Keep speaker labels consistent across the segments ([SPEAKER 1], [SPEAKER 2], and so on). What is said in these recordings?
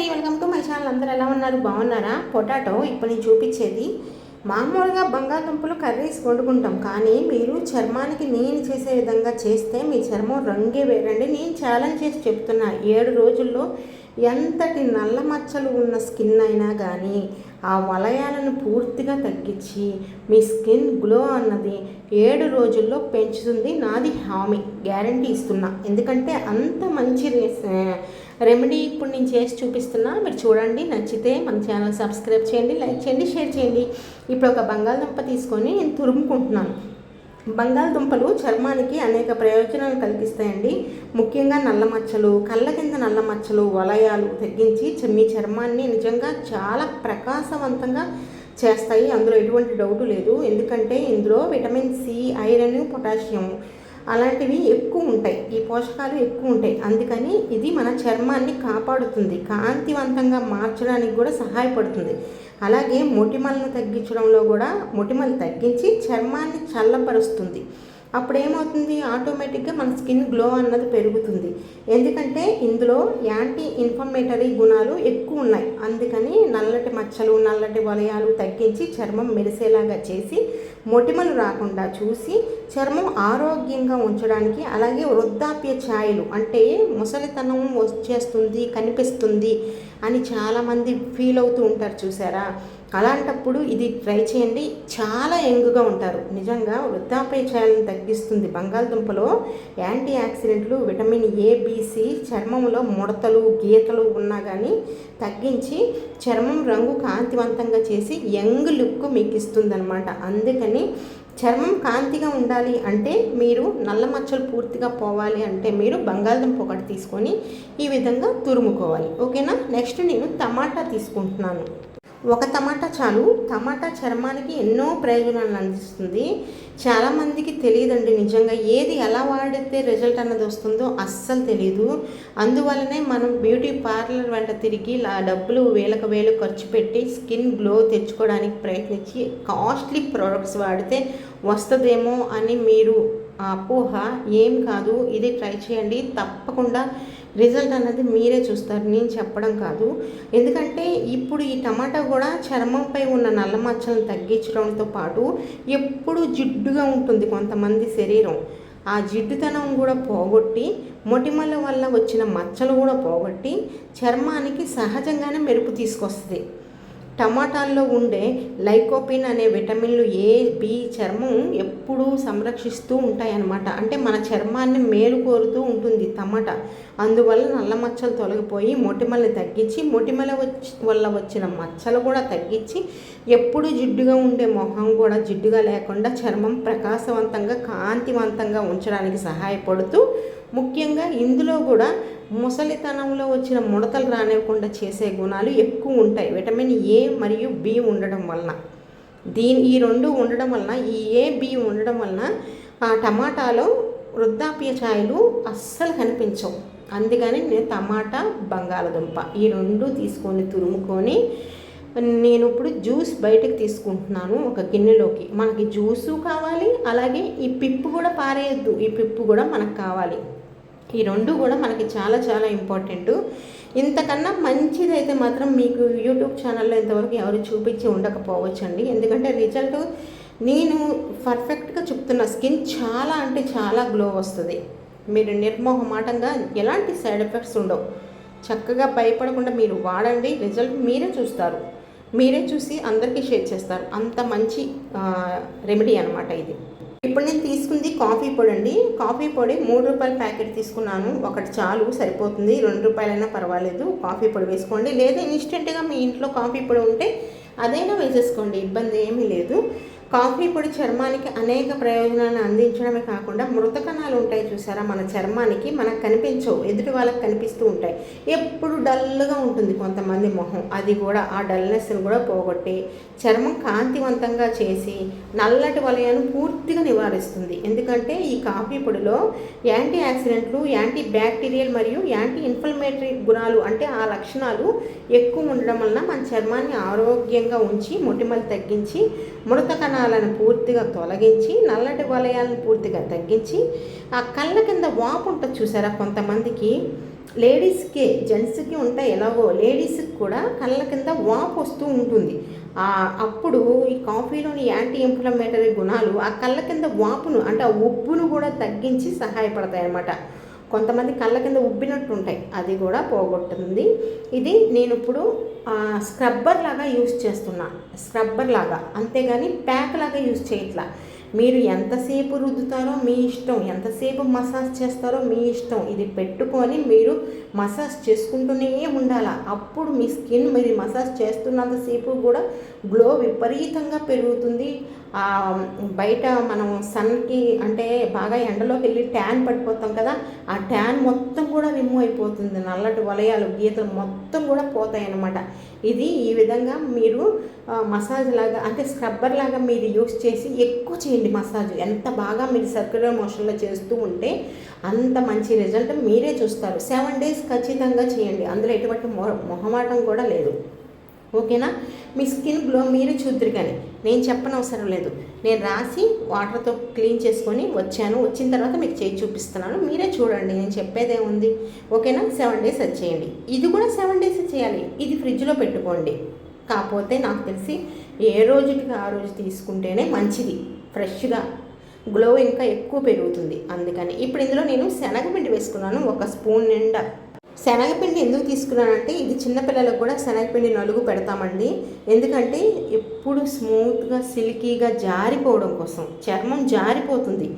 [SPEAKER 1] అండి welcome to my channel. అందరూ ఎలా ఉన్నారు? బాగున్నారా? పొటాటో ఇప్పుడు నేను చూపించేది. మామూలుగా బంగాళదుంపలు కర్రీస్ వండుకుంటాం కానీ మీరు చర్మానికి నేను చేసే విధంగా చేస్తే మీ చర్మం రంగే వేరండి. నేను ఛాలెంజ్ చేసి చెప్తున్నా ఏడు రోజుల్లో ఎంతటి నల్ల మచ్చలు ఉన్న స్కిన్ అయినా కానీ ఆ వలయాలను పూర్తిగా తగ్గించి మీ స్కిన్ గ్లో అన్నది ఏడు రోజుల్లో పెంచుతుంది. నాది హామీ గ్యారంటీ ఇస్తున్నా. ఎందుకంటే అంత మంచి రేస్ రెమెడీ ఇప్పుడు నేను చేసి చూపిస్తున్నా. మీరు చూడండి నచ్చితే మన ఛానల్ సబ్స్క్రైబ్ చేయండి లైక్ చేయండి షేర్ చేయండి. ఇప్పుడు ఒక బంగాళదుంప తీసుకొని నేను తురుముకుంటున్నాను. బంగాళదుంపలు చర్మానికి అనేక ప్రయోజనాలు కలిగిస్తాయండి. ముఖ్యంగా నల్ల మచ్చలు కళ్ళ కింద నల్ల మచ్చలు వలయాలు తగ్గించి మీ చర్మాన్ని నిజంగా చాలా ప్రకాశవంతంగా చేస్తాయి. అందులో ఎటువంటి డౌట్ లేదు. ఎందుకంటే ఇందులో విటమిన్ సి ఐరన్ పొటాషియం అలాంటివి ఎక్కువ ఉంటాయి. ఈ పోషకాలు ఎక్కువ ఉంటాయి. అందుకని ఇది మన చర్మాన్ని కాపాడుతుంది. కాంతివంతంగా మార్చడానికి కూడా సహాయపడుతుంది. అలాగే మొటిమలను తగ్గించడంలో కూడా మొటిమలు తగ్గించి చర్మాన్ని చల్లబరుస్తుంది అప్పుడు ఏమవుతుంది ఆటోమేటిక్గా మన స్కిన్ గ్లో అన్నది పెరుగుతుంది. ఎందుకంటే ఇందులో యాంటీ ఇన్ఫర్మేటరీ గుణాలు ఎక్కువ ఉన్నాయి. అందుకని నల్లటి మచ్చలు నల్లటి వలయాలు తగ్గించి చర్మం మెరిసేలాగా చేసి మొటిమలు రాకుండా చూసి చర్మం ఆరోగ్యంగా ఉంచడానికి అలాగే వృద్ధాప్య ఛాయలు అంటే ముసలితనం వచ్చేస్తుంది కనిపిస్తుంది అని చాలామంది ఫీల్ అవుతూ ఉంటారు చూసారా? అలాంటప్పుడు ఇది ట్రై చేయండి. చాలా యంగ్గా ఉంటారు. నిజంగా వృద్ధాప్య ఛాయలను తగ్గిస్తుంది. బంగాళదుంపలో యాంటీ ఆక్సిడెంట్లు విటమిన్ ఏబిసి చర్మంలో ముడతలు గీతలు ఉన్నా కానీ తగ్గించి చర్మం రంగు కాంతివంతంగా చేసి యంగ్ లుక్ మీకు ఇస్తుంది అందుకని చర్మం కాంతిగా ఉండాలి అంటే మీరు నల్ల మచ్చలు పూర్తిగా పోవాలి అంటే మీరు బంగాళదుంప ఒకటి తీసుకొని ఈ విధంగా తురుముకోవాలి. ఓకేనా? నెక్స్ట్ నేను టమాటా తీసుకుంటున్నాను. ఒక టమాటా చాలు. టమాటా చర్మానికి ఎన్నో ప్రయోజనాలను అందిస్తుంది. చాలామందికి తెలియదండి నిజంగా ఏది ఎలా వాడితే రిజల్ట్ అన్నది వస్తుందో అస్సలు తెలియదు అందువలనే మనం బ్యూటీ పార్లర్ వెంట తిరిగి డబ్బులు వేలకు వేలు ఖర్చు పెట్టి స్కిన్ గ్లో తెచ్చుకోవడానికి ప్రయత్నించి కాస్ట్లీ ప్రోడక్ట్స్ వాడితే వస్తుందేమో అని మీరు అపోహ ఏం కాదు. ఇది ట్రై చేయండి. తప్పకుండా రిజల్ట్ అన్నది మీరే చూస్తారు నేను చెప్పడం కాదు. ఎందుకంటే ఇప్పుడు ఈ టమాటా కూడా చర్మంపై ఉన్న నల్ల మచ్చలను తగ్గించడంతో పాటు ఎప్పుడు జిడ్డుగా ఉంటుంది కొంతమంది శరీరం. ఆ జిడ్డుతనం కూడా పోగొట్టి మొటిమల వల్ల వచ్చిన మచ్చలు కూడా పోగొట్టి చర్మానికి సహజంగానే మెరుపు తీసుకొస్తుంది. టమాటాల్లో ఉండే లైకోపిన్ అనే విటమిన్లు ఏ బి చర్మం ఎప్పుడూ సంరక్షిస్తూ ఉంటాయన్నమాట. అంటే మన చర్మాన్ని మేలు కోరుతూ ఉంటుంది టమాటా. అందువల్ల నల్ల మచ్చలు తొలగిపోయి మొటిమల్ని తగ్గించి మొటిమల వల్ల వచ్చిన మచ్చలు కూడా తగ్గించి ఎప్పుడు జిడ్డుగా ఉండే మొహం కూడా జిడ్డుగా లేకుండా చర్మం ప్రకాశవంతంగా కాంతివంతంగా ఉంచడానికి సహాయపడుతూ ముఖ్యంగా ఇందులో కూడా ముసలితనంలో వచ్చిన ముడతలు రానివ్వకుండా చేసే గుణాలు ఎక్కువ ఉంటాయి. విటమిన్ ఏ మరియు బి ఉండడం వలన. దీని ఈ రెండు ఉండడం వలన ఈ ఏ బి ఉండడం వలన ఆ టమాటాలో వృద్ధాప్య ఛాయలు అస్సలు కనిపించవు. అందుకని నేను టమాటా బంగాళదుంప ఈ రెండు తీసుకొని తురుముకొని నేను ఇప్పుడు జ్యూస్ బయటకు తీసుకుంటున్నాను ఒక గిన్నెలోకి. మనకి జ్యూసు కావాలి అలాగే ఈ పిప్పు కూడా పారేయద్దు. ఈ పిప్పు కూడా మనకు కావాలి. ఈ రెండు కూడా మనకి చాలా చాలా ఇంపార్టెంట్ ఇంతకన్నా మంచిదైతే మాత్రం మీకు యూట్యూబ్ ఛానల్లో ఇంతవరకు ఎవరు చూపించి ఉండకపోవచ్చండి. ఎందుకంటే రిజల్ట్ నేను పర్ఫెక్ట్గా చెప్తున్న స్కిన్ చాలా అంటే చాలా గ్లో వస్తుంది. మీరు నిర్మోహమాటంగా ఎలాంటి సైడ్ ఎఫెక్ట్స్ ఉండవు. చక్కగా భయపడకుండా మీరు వాడండి. రిజల్ట్ మీరే చూస్తారు. మీరే చూసి అందరికీ షేర్ చేస్తారు. అంత మంచి రెమెడీ అనమాట ఇది. ఇప్పుడు నేను తీసుకుంది కాఫీ పొడి అండి కాఫీ పొడి మూడు రూపాయల ప్యాకెట్ తీసుకున్నాను. ఒకటి చాలు సరిపోతుంది. రెండు రూపాయలైనా పర్వాలేదు. కాఫీ పొడి వేసుకోండి. లేదా ఇన్స్టెంట్గా మీ ఇంట్లో కాఫీ పొడి ఉంటే అదైనా వేసేసుకోండి. ఇబ్బంది ఏమీ లేదు. కాఫీ పొడి చర్మానికి అనేక ప్రయోజనాలను అందించడమే కాకుండా మృత కణాలు ఉంటాయి చూసారా? మన చర్మానికి మనకు కనిపించవు. ఎదుటి వాళ్ళకి కనిపిస్తూ ఉంటాయి. ఎప్పుడు డల్గా ఉంటుంది కొంతమంది మొహం. అది కూడా ఆ డల్నెస్ని కూడా పోగొట్టి చర్మం కాంతివంతంగా చేసి నల్లటి వలయాన్ని పూర్తిగా నివారిస్తుంది. ఎందుకంటే ఈ కాఫీ పొడిలో యాంటీ ఆక్సిడెంట్లు యాంటీ బ్యాక్టీరియల్ మరియు యాంటీ ఇన్ఫ్లమేటరీ గుణాలు అంటే ఆ లక్షణాలు ఎక్కువ ఉండడం వలన మన చర్మాన్ని ఆరోగ్యంగా ఉంచి మొటిమలు తగ్గించి ముడత కణాలను పూర్తిగా తొలగించి నల్లటి వలయాలను పూర్తిగా తగ్గించి ఆ కళ్ళ కింద వాపు ఉంటుంది చూసారా? కొంతమందికి లేడీస్కి జెంట్స్కి ఉంటాయి ఎలాగో లేడీస్కి కూడా కళ్ళ కింద వాపు వస్తూ ఉంటుంది. అప్పుడు ఈ కాఫీలోని యాంటీ ఇన్ఫ్లమేటరీ గుణాలు ఆ కళ్ళ కింద వాపును అంటే ఆ ఉబ్బును కూడా తగ్గించి సహాయపడతాయి అన్నమాట కొంతమంది కళ్ళ కింద ఉబ్బినట్టు ఉంటాయి అది కూడా పోగొట్టుంది ఇది నేను ఇప్పుడు స్క్రబ్బర్ లాగా యూస్ చేస్తున్నా. స్క్రబ్బర్ లాగా. అంతేగాని ప్యాక్ లాగా యూస్ చేయట్లా. మీరు ఎంతసేపు రుద్దుతారో మీ ఇష్టం. ఎంతసేపు మసాజ్ చేస్తారో మీ ఇష్టం. ఇది పెట్టుకొని మీరు మసాజ్ చేసుకుంటూనే ఉండాలి. అప్పుడు మీ స్కిన్ మీరు మసాజ్ చేస్తున్నంతసేపు కూడా గ్లో విపరీతంగా పెరుగుతుంది. బయట మనం సన్కి అంటే బాగా ఎండలోకి వెళ్ళి ట్యాన్ పడిపోతాం కదా ఆ ట్యాన్ మొత్తం కూడా రిమూవ్ అయిపోతుంది. నల్లటి వలయాలు గీతలు మొత్తం కూడా పోతాయి అన్నమాట ఇది ఈ విధంగా మీరు మసాజ్ లాగా అంటే స్క్రబ్బర్ లాగా మీరు యూస్ చేసి ఎక్కువ చేయండి మసాజ్. ఎంత బాగా మీరు సర్క్యులర్ మోషన్లో చేస్తూ ఉంటే అంత మంచి రిజల్ట్ మీరే చూస్తారు. సెవెన్ డేస్ ఖచ్చితంగా చేయండి. అందులో ఎటువంటి మొ మొహమాటం కూడా లేదు. ఓకేనా? మీ స్కిన్ గ్లో మీరే చూద్దరు కానీ నేను చెప్పనవసరం లేదు. నేను రాసి వాటర్తో క్లీన్ చేసుకొని వచ్చాను. వచ్చిన తర్వాత మీకు చేయి చూపిస్తున్నాను. మీరే చూడండి నేను చెప్పేదే ఉంది. ఓకేనా? సెవెన్ డేస్ వచ్చేయండి ఇది కూడా సెవెన్ డేస్ చేయాలి? ఇది ఫ్రిడ్జ్లో పెట్టుకోండి. కాకపోతే నాకు తెలిసి ఏ రోజుకి ఆ రోజు తీసుకుంటేనే మంచిది. ఫ్రెష్గా. గ్లో ఇంకా ఎక్కువ పెరుగుతుంది. అందుకని ఇప్పుడు ఇందులో నేను శనగపిండి వేసుకున్నాను. ఒక స్పూన్ నిండా. శనగపిండి ఎందుకు తీసుకున్నానంటే ఇది చిన్నపిల్లలకు కూడా శనగపిండి నలుగు పెడతామండి. ఎందుకంటే ఎప్పుడు స్మూత్గా సిల్కీగా జారిపోవడం కోసం చర్మం జారిపోతుంది.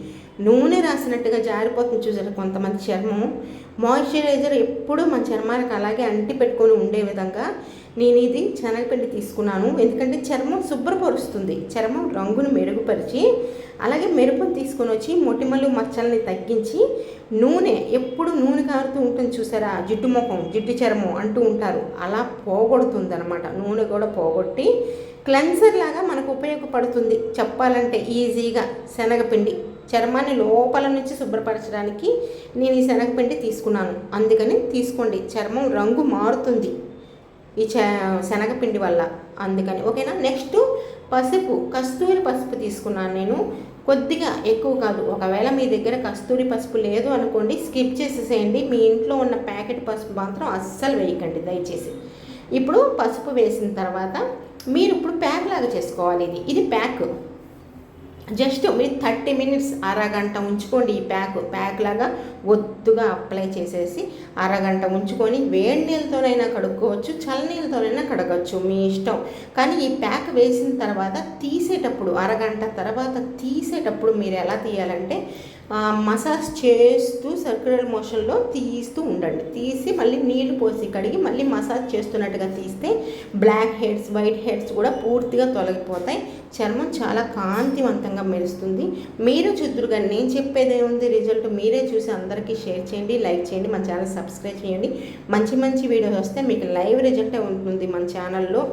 [SPEAKER 1] నూనె రాసినట్టుగా జారిపోతుంది చూసారు కొంతమంది చర్మం? మాయిశ్చరైజర్ ఎప్పుడూ మన చర్మానికి అలాగే అంటి పెట్టుకొని ఉండే విధంగా నేను ఇది శనగపిండి తీసుకున్నాను. ఎందుకంటే చర్మం శుభ్రపరుస్తుంది. చర్మం రంగును మెరుగుపరిచి అలాగే మెరుపును తీసుకొని వచ్చి మొటిమలు మచ్చల్ని తగ్గించి నూనె ఎప్పుడు నూనె కారుతూ ఉంటుంది చూసారా? జిడ్డు ముఖం జిడ్డు చర్మం అంటూ ఉంటారు. అలా పోగొడుతుంది అనమాట నూనె కూడా పోగొట్టి క్లెన్సర్ లాగా మనకు ఉపయోగపడుతుంది. చెప్పాలంటే ఈజీగా శనగపిండి. చర్మాన్ని లోపల నుంచి శుభ్రపరచడానికి నేను ఈ శనగపిండి తీసుకున్నాను. అందుకని తీసుకోండి. చర్మం రంగు మారుతుంది ఈ చ శనగపిండి వల్ల. అందుకని. ఓకేనా? నెక్స్ట్ పసుపు. కస్తూరి పసుపు తీసుకున్నాను నేను. కొద్దిగా ఎక్కువ కాదు. ఒకవేళ మీ దగ్గర కస్తూరి పసుపు లేదు అనుకోండి స్కిప్ చేసేసేయండి. మీ ఇంట్లో ఉన్న ప్యాకెట్ పసుపు మాత్రం అస్సలు వేయకండి దయచేసి. ఇప్పుడు పసుపు వేసిన తర్వాత మీరు ఇప్పుడు ప్యాక్ లాగా చేసుకోవాలి. ఇది ఇది ప్యాక్. జస్ట్ మీరు థర్టీ మినిట్స్ అరగంట ఉంచుకోండి ఈ ప్యాక్ ప్యాక్ లాగా ఒత్తుగా అప్లై చేసేసి అరగంట ఉంచుకొని వేడి నీళ్ళతోనైనా కడుక్కోవచ్చు చల్ల నీళ్ళతోనైనా కడగవచ్చు మీ ఇష్టం. కానీ ఈ ప్యాక్ వేసిన తర్వాత తీసేటప్పుడు అరగంట తర్వాత తీసేటప్పుడు మీరు ఎలా తీయాలంటే మసాజ్ చేస్తూ సర్క్యులర్ మోషన్లో తీస్తూ ఉండండి. తీసి మళ్ళీ నీళ్ళు పోసి కడిగి మళ్ళీ మసాజ్ చేస్తున్నట్టుగా తీస్తే బ్లాక్ హెడ్స్ వైట్ హెడ్స్ కూడా పూర్తిగా తొలగిపోతాయి. చర్మం చాలా కాంతివంతంగా మెరుస్తుంది. మీరు చూద్దురుగా నేను చెప్పేదే ఉంది రిజల్ట్ మీరే చూసి అందరికీ షేర్ చేయండి లైక్ చేయండి మన ఛానల్ సబ్స్క్రైబ్ చేయండి. మంచి మంచి వీడియోస్ వస్తే మీకు లైవ్ రిజల్టే ఉంటుంది మన ఛానల్లో.